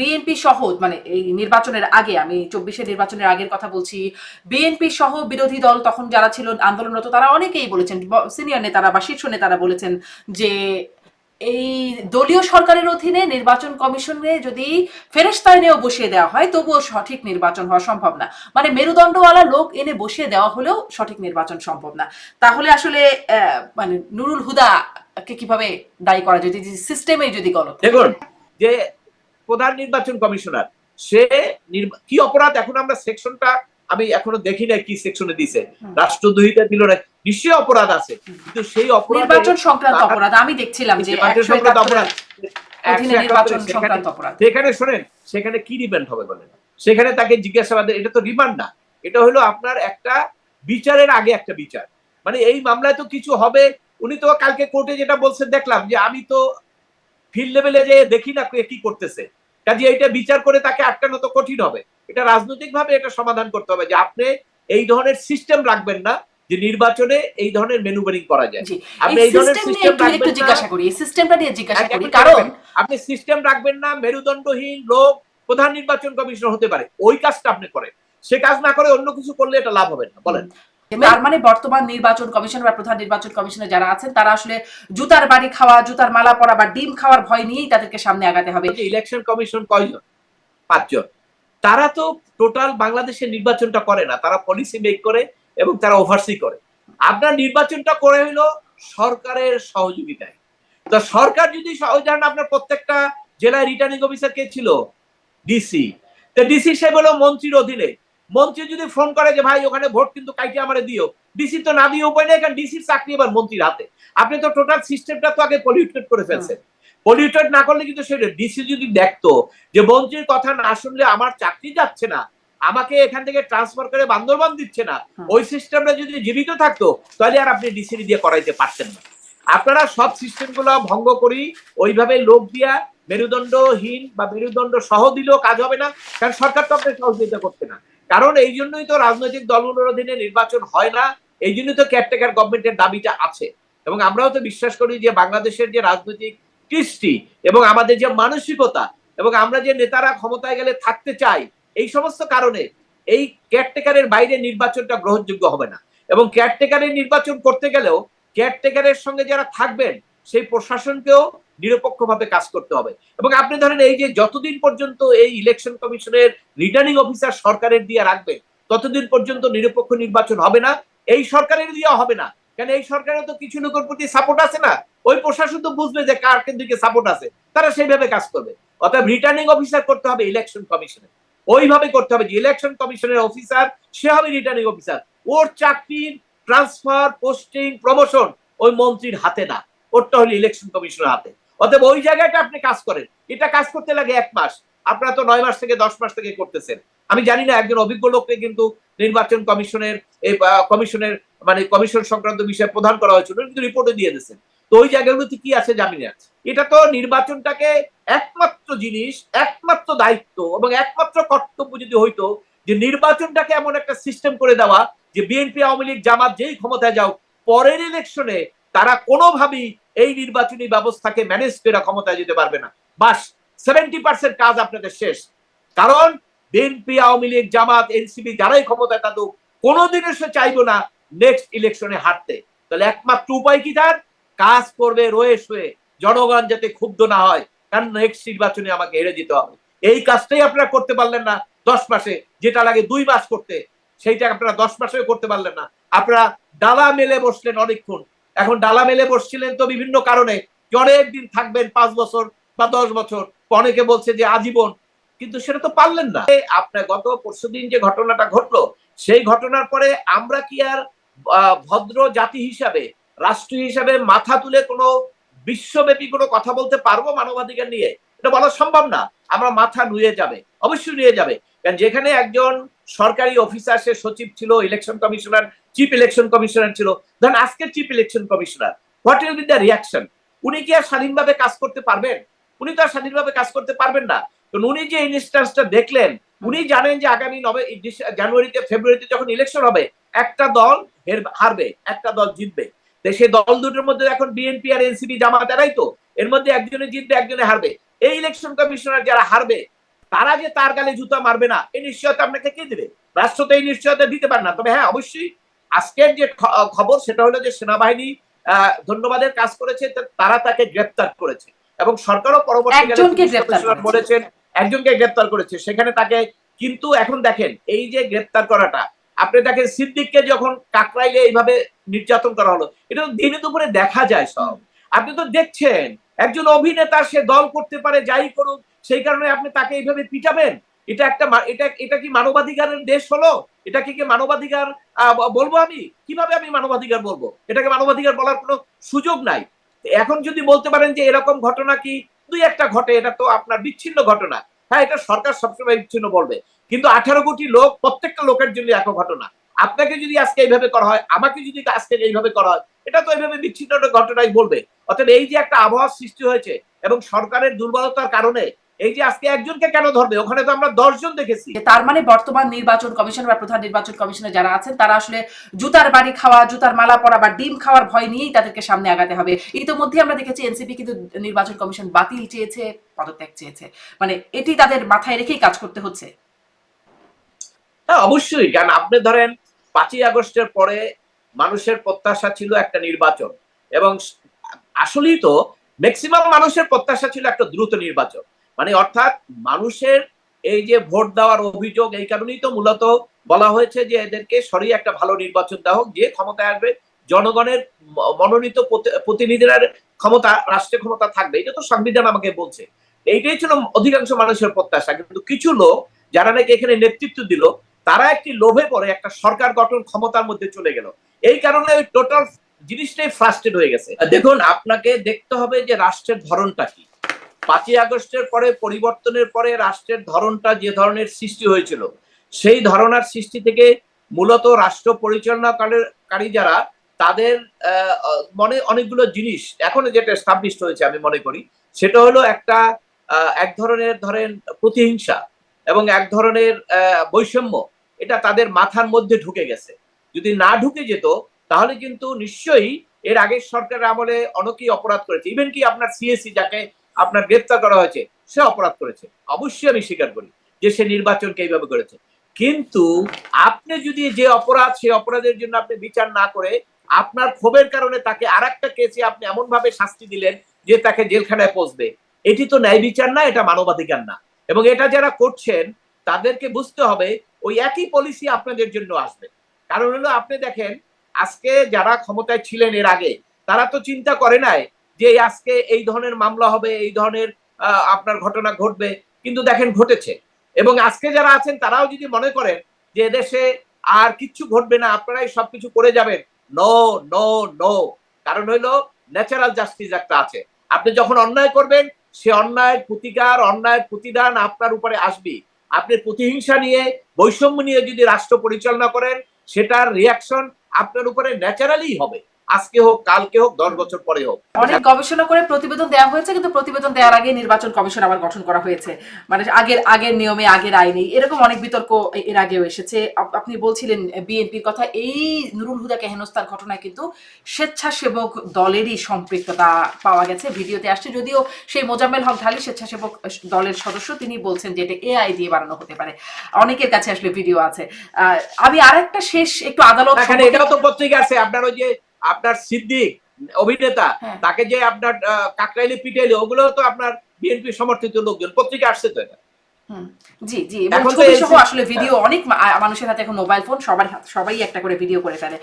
BNP সহ মানে এই নির্বাচনের আগে, আমি চব্বিশে নির্বাচনের আগের কথা বলছি, বিএনপি সহ বিরোধী দল তখন যারা ছিল আন্দোলনরত, তারা অনেকেই বলেছেন সিনিয়র নেতারা বা শীর্ষ নেতারা বলেছেন যে এই দলীয় সরকারের অধীনে নির্বাচন কমিশনে যদি ফেরেস্তা এনেও বসিয়ে দেওয়া হয়, তবুও সঠিক নির্বাচন হওয়া সম্ভব না। মানে মেরুদণ্ডওয়ালা লোক এনে বসিয়ে দেওয়া হলেও সঠিক নির্বাচন সম্ভব না। তাহলে আসলে মানে নুরুল হুদা কে কীভাবে দায়ী করা যদি সিস্টেমে যদি গলত। দেখুন, যে প্রধান নির্বাচন কমিশনার। সে কি অপরাধ? এখন আমরা সেকশনটা আমি এখনও দেখি নাই কি সেকশনে দিছে রাষ্ট্রদ্রোহিতা দিল না নিশ্চয়ই অপরাধ আছে। কিন্তু সেই অপরাধ নির্বাচন সংক্রান্ত অপরাধ আমি দেখছিলাম যে নির্বাচন সংক্রান্ত অপরাধ। সেখানে- অপরাধ। সেখানে শোনেন সেখানে কি রিমান্ড হবে বলেন? সেখানে তাকে জিজ্ঞাসাবাদ এটা তো রিমান্ড না। এটা হলো আপনার একটা বিচারের আগে একটা বিচার। মানে এই মামলায় তো কিছু হবে। উনি তো কালকে কোর্টে যেটা বলছেন দেখলাম যে আমি তো ফিল্ড লেভেলে যে দেখি না কে কি করতেছে। কাজে এইটা বিচার করে তাকে আটকানো তো কঠিন হবে। এটা রাজনৈতিক ভাবে এটা সমাধান করতে হবে যে আপনি এই ধরনের সিস্টেম রাখবেন না যে নির্বাচনে এই ধরনের মেনুভারিং করা যায়। আপনি এই ধরনের সিস্টেম একটু জিজ্ঞাসা করি এই সিস্টেমটা নিয়ে জিজ্ঞাসা করি কারণ আপনি সিস্টেম রাখবেন না মেরুদণ্ডহীন লোক প্রধান নির্বাচন কমিশনার হতে পারে ওই কাজটা আপনি করেন। সে কাজ না করে অন্য কিছু করলে এটা লাভ হবে না বলেন। তার মানে বর্তমান নির্বাচন কমিশন বা প্রধান নির্বাচন কমিশনে যারা আছেন তারা আসলে জুতার বাড়ি খাওয়া জুতার মালা পরা বা ডিম খাওয়ার ভয় নিয়েই তাদেরকে সামনে আগাতে হবে। ইলেকশন কমিশন কয়জন? পাঁচজন। তারা তো টোটাল বাংলাদেশের নির্বাচনটা করে না তারা পলিসি মেক করে এবং তারা ওভারসি করে। আপনার নির্বাচনটা করে হইল সরকারের সহযোগিতায়। তো সরকার যদি সহযোগিতা আপনার প্রত্যেকটা জেলায় রিটার্নিং অফিসার কে ছিল? ডিসি তো ডিসি সে হলো মন্ত্রীর অধীনে। মন্ত্রী যদি ফোন করে যে ভাই ওখানে ভোট কিন্তু কাইটে আমারে দিও। ডিসি তো না দিয়ে উপায় নেই কারণ ডিসির চাকরি এবার মন্ত্রীর হাতে। আপনি তো টোটাল সিস্টেমটা তো আগে পলিউটেড করে ফেলছেন। পলিউটেড না করলে কিন্তু সেটা ডিসি যদি দেখতো যে মন্ত্রীর কথা না শুনলে আমার চাকরি যাচ্ছে না আমাকে এখান থেকে ট্রান্সফার করে বান্দরবান দিচ্ছে না ওই সিস্টেমটা যদি জীবিত থাকতো তাহলে আর আপনি ডিসি দিয়ে করাইতে পারতেন না। আপনারা সব সিস্টেমগুলো ভঙ্গ করি ওইভাবে লোক দিয়া মেরুদণ্ডহীন বা মেরুদণ্ড সহ দিলেও কাজ হবে না কারণ সরকার তো আপনার সহযোগিতা করছে না। কারণ এই জন্যই তো রাজনৈতিক দলগুলোর অধীনে নির্বাচন হয় না, এই জন্যই তো কেয়ারটেকার গভর্নমেন্টের দাবিটা আছে। এবং আমরাও তো বিশ্বাস করি যে বাংলাদেশের যে রাজনৈতিক কৃষ্টি এবং আমাদের যে মানসিকতা এবং আমরা যে নেতারা ক্ষমতায় গেলে থাকতে চাই, এই সমস্ত কারণে এই কেয়ারটেকারের বাইরে নির্বাচনটা গ্রহণযোগ্য হবে না। এবং কেয়ারটেকারের নির্বাচন করতে গেলেও কেয়ারটেকারের সঙ্গে যারা থাকবেন সেই প্রশাসনকেও নিরপেক্ষভাবে কাজ করতে হবে। এবং আপনি ধরেন এই যে যতদিন পর্যন্ত এই ইলেকশন কমিশনের রিটার্নিং অফিসার সরকারের দিয়ে রাখবেন ততদিন পর্যন্ত নিরপেক্ষ নির্বাচন হবে না। এই সরকারের দিয়ে হবে না। কারণ এই সরকারের তো কিছু লোকের প্রতি সাপোর্ট আছে না? ওই প্রশাসন তো বুঝবে যে কার দিকে সাপোর্ট আছে। তারা সেইভাবে কাজ করবে। অর্থাৎ রিটার্নিং অফিসার করতে হবে ইলেকশন কমিশনে ওইভাবে করতে হবে যে ইলেকশন কমিশনের অফিসার সে হবে রিটার্নিং অফিসার ওর চাকরির ট্রান্সফার পোস্টিং প্রমোশন ওই মন্ত্রীর হাতে না। ওরটা হলো ইলেকশন কমিশনের হাতে। অতএব ওই জায়গাটা আপনি কাজ করেন। এটা কাজ করতে লাগে এক মাস। আপনারা তো নয় মাস থেকে দশ মাস থেকে করতেছেন। আমি জানি না, একজন অভিজ্ঞ লোককে কিন্তু নির্বাচন কমিশনের এই কমিশনের মানে কমিশন সংক্রান্ত বিষয়ে প্রদান করা হয়েছিল কিন্তু রিপোর্টে দিয়ে দিয়েছেন। তো ওই জায়গাগুলোতে কি আছে জানি না। এটা তো নির্বাচনটাকে একমাত্র জিনিস, একমাত্র দায়িত্ব এবং একমাত্র কর্তব্য যদি হইতো যে নির্বাচনটাকে এমন একটা সিস্টেম করে দেওয়া যে বিএনপি, আওয়ামী লীগ, জামাত যেই ক্ষমতায় যাও, পরের ইলেকশনে তারা কোনোভাবেই এই নির্বাচনী ব্যবস্থাকে ম্যানেজ করে ক্ষমতায় যেতে পারবে না। বাস সেভেন্টি পার্সেন্ট কাজ আপনাদের শেষ। কারণ বিএনপি, আওয়ামী লীগ, জামাত, এনসিপি যারাই ক্ষমতায় থাকুক, কোনোদিনও সে চাইব না নেক্সট ইলেকশনে হারতে। তাহলে একমাত্র উপায় কি তার? কাজ করবে রয়ে শুয়ে জনগণ যাতে ক্ষুব্ধ না হয় কারণ নেক্সট নির্বাচনে আমাকে হেরে যেতে হবে। এই কাজটাই আপনারা করতে পারলেন না দশ মাসে, যেটা লাগে দুই মাস করতে। সেইটা আপনারা দশ মাসেও করতে পারলেন না। আপনারা ডালা মেলে বসলেন অনেকক্ষণ। এখন ডালা মেলে বসছিলেন তো বিভিন্ন কারণে অনেক দিন থাকবেন, পাঁচ বছর বা দশ বছর, অনেকে বলছে যে আজীবন, কিন্তু সেটা তো পারলেন না। আপনার গত পরশুদিন যে ঘটনাটা ঘটলো, সেই ঘটনার পরে আমরা কি আর ভদ্র জাতি হিসাবে, রাষ্ট্র হিসাবে মাথা তুলে কোনো বিশ্বব্যাপী কোনো কথা বলতে পারব মানবাধিকার নিয়ে? এটা বলা সম্ভব না। আমরা মাথা নুয়ে যাবে, অবশ্যই নিয়ে যাবে। কারণ যেখানে একজন সরকারি অফিসার, সে সচিব ছিল election commissioner chief election commissioner ছিল ধরেন আজকের chief election commissioner what will be the reaction উনি কি আর স্বাধীনভাবে কাজ করতে পারবেন? উনি তো আর স্বাধীনভাবে কাজ করতে পারবেন না। কারণ উনি যে ইনস্ট্যান্সটা দেখলেন, উনি জানেন যে আগামী নভে জানুয়ারিতে, ফেব্রুয়ারিতে যখন ইলেকশন হবে, একটা দল হারবে, একটা দল জিতবে। সেই দল দুটোর মধ্যে এখন বিএনপি আর এনসিপি জামাত এরাই তো। এর মধ্যে একজনে জিতবে, একজনে হারবে। এই ইলেকশন কমিশনার যারা হারবে, তারা যে তার গালে জুতা মারবে না এই নিশ্চয়তা আপনাকে কে দিবে? রাষ্ট্র তো এই নিশ্চয়তা দিতে পারে না। তবে হ্যাঁ অবশ্যই আজকের যে খবর সেটা হলো যে সেনাবাহিনী ধন্যবাদের কাজ করেছে তারা তাকে গ্রেপ্তার করেছে। এবং সরকারও পরবর্তীকালে। বলেছেন একজনকে গ্রেপ্তার করেছে। সেখানে তাকে কিন্তু এখন দেখেন এই যে গ্রেপ্তার করাটা আপনি দেখেন সিদ্দিককে যখন কাকরাইলে এইভাবে নির্যাতন করা হলো এটা তো দিনে দুপুরে দেখা যায় সব। আপনি তো দেখছেন একজন অভিনেতা সে দল করতে পারে যাই করুক সেই কারণে আপনি তাকে এইভাবে পিটাবেন? এটা একটা এটা এটা কি মানবাধিকারের দেশ হলো? এটা কি মানবাধিকার বলব আমি? কীভাবে আমি মানবাধিকার বলব? এটাকে মানবাধিকার বলার কোনো সুযোগ নাই। এখন যদি বলতে পারেন যে এরকম ঘটনা কি, দুই একটা ঘটে, এটা তো আপনার বিচ্ছিন্ন ঘটনা। হ্যাঁ এটা সরকার সবসময় বিচ্ছিন্ন বলবে। কিন্তু আঠারো কোটি লোক, প্রত্যেকটা লোকের জন্য এক ঘটনা। আপনাকে যদি আজকে এইভাবে করা হয়, আমাকে যদি আজকে এইভাবে করা হয়, এটা তো এইভাবে বিচ্ছিন্ন ঘটনাই বলবে। অর্থাৎ এই যে একটা আবহাওয়ার সৃষ্টি হয়েছে এবং সরকারের দুর্বলতার কারণে এই যে আজকে একজনকে কেন ধরবে? ওখানে তো আমরা দশজন দেখেছি। তার মানে বর্তমান নির্বাচন কমিশন বা প্রধান নির্বাচন কমিশনে যারা আছেন তারা আসলে জুতার বাড়ি খাওয়া জুতার মালা পরা বা ডিম খাওয়ার ভয় নিয়েই তাদেরকে সামনে আগাতে হবে। ইতিমধ্যে আমরা দেখেছি এনসিপি কিন্তু নির্বাচন কমিশন বাতিল চেয়েছে পদত্যাগ চেয়েছে। মানে এটি তাদের মাথায় রেখেই কাজ করতে হচ্ছে। হ্যাঁ অবশ্যই কারণ আপনি ধরেন পাঁচই আগস্টের পরে মানুষের প্রত্যাশা ছিল একটা নির্বাচন। এবং আসলেই তো ম্যাক্সিমাম মানুষের প্রত্যাশা ছিল একটা দ্রুত নির্বাচন। মানে অর্থাৎ মানুষের এই যে ভোট দেওয়ার অভিযোগ এই কারণেই তো মূলত বলা হয়েছে যে এদেরকে সরিয়ে একটা ভালো নির্বাচন দেওয়া হোক, যে ক্ষমতায় আসবে, জনগণের মনোনীত প্রতি- প্রতিনিধিরা ক্ষমতা রাষ্ট্রীয় ক্ষমতা থাকবে। এটা তো সংবিধান আমাকে বলছে। এইটাই ছিল অধিকাংশ মানুষের প্রত্যাশা। কিন্তু কিছু লোক যারা নাকি এখানে নেতৃত্ব দিল, তারা একটি লোভে পড়ে একটা সরকার গঠন ক্ষমতার মধ্যে চলে গেল। এই কারণে ওই টোটাল জিনিসটাই ফ্রাস্টেড হয়ে গেছে। দেখুন, আপনাকে দেখতে হবে যে রাষ্ট্রের ধরনটা কি। পাঁচই আগস্টের পরে, পরিবর্তনের পরে রাষ্ট্রের ধরনটা যে ধরনের সৃষ্টি হয়েছিল, সেই ধরনার সৃষ্টি থেকে মূলত রাষ্ট্র পরিচালনাকারী যারা, তাদের মনে অনেকগুলো জিনিস এখন যেটা এস্টাবলিশড হয়েছে আমি মনে করি, সেটা হলো একটা এক ধরনের ধরেন প্রতিহিংসা এবং এক ধরনের বৈষম্য, এটা তাদের মাথার মধ্যে ঢুকে গেছে। যদি না ঢুকে যেত, তাহলে কিন্তু নিশ্চয়ই এর আগের সরকারের আমলে অনেকেই অপরাধ করেছে। ইভেন কি আপনার সিএসি যাকে আপনার গ্রেপ্তার করা হয়েছে, সে অপরাধ করেছে। অবশ্যই আমি স্বীকার করি যে সে নির্বাচনকে এইভাবে করেছে। কিন্তু আপনি যদি যে অপরাধ সেই অপরাধের জন্য আপনি বিচার না করে, আপনার ক্ষোভের কারণে তাকে আর একটা কেসে আপনি এমন ভাবে শাস্তি দিলেন যে তাকে জেলখানায় পৌঁছবে। এটি তো ন্যায় বিচার না, এটা মানবাধিকার না। এবং এটা যারা করছেন, তাদেরকে বুঝতে হবে ওই একই পলিসি আপনাদের জন্য আসবে। কারণ হলো, আপনি দেখেন, আজকে যারা ক্ষমতায় ছিলেন এর আগে, তারা তো চিন্তা করে নাই যে আজকে এই ধরনের মামলা হবে, এই ধরনের আপনার ঘটনা ঘটবে, কিন্তু দেখেন ঘটেছে। এবং আজকে যারা আছেন, তারাও যদি মনে করেন যে এদেশে আর কিচ্ছু ঘটবে না, আপনারাই সবকিছু করে যাবেন। নো নো নো কারণ হইল ন্যাচারাল জাস্টিস একটা আছে। আপনি যখন অন্যায় করবেন, সে অন্যায়ের প্রতিকার, অন্যায়ের প্রতিদান আপনার উপরে আসবে। আপনি প্রতিহিংসা নিয়ে, বৈষম্য নিয়ে যদি রাষ্ট্র পরিচালনা করেন, সেটার রিয়াকশন আপনার উপরে ন্যাচারালি হবে। আজকে হোক কালকে হোক দশ বছর পরে হোক। অনেক গবেষণা করে প্রতিবেদন দেওয়া হয়েছে কিন্তু প্রতিবেদন দেওয়ার আগে নির্বাচন কমিশন আবার গঠন করা হয়েছে। মানে আগের আগের নিয়মে আগের আইনে। এরকম অনেক বিতর্ক এর আগেও এসেছে। আপনি বলছিলেন বিএনপির কথা এই নুরুল হুদাকে হেনস্থার ঘটনায় কিন্তু স্বেচ্ছাসেবক দলেরই সম্পৃক্ততা পাওয়া গেছে। ভিডিওতে আসছে যদিও সেই মোজাম্মেল হক ঢালি স্বেচ্ছাসেবক দলের সদস্য তিনি বলছেন যে এটা এআই দিয়ে বানানো হতে পারে। অনেকের কাছে আসলে ভিডিও আছে। আহ, আমি আরেকটা শেষ একটু আদালত এখানে এটাও তো পত্রিকা আছে। আপনার ওই যে আপনার সিদ্দিক অভিনেতা হ্যাঁ। তাকে যে আপনার কাকরাইলে পিটাইলে ওগুলো তো আপনার বিএনপি সমর্থিত লোকজন পত্রিকা আসছে তো এটা জি জি এবং ছবি সহ আসলে ভিডিও অনেক মানুষের হাতে এখন মোবাইল ফোন সবার সবাই একটা করে ভিডিও করে ফেলে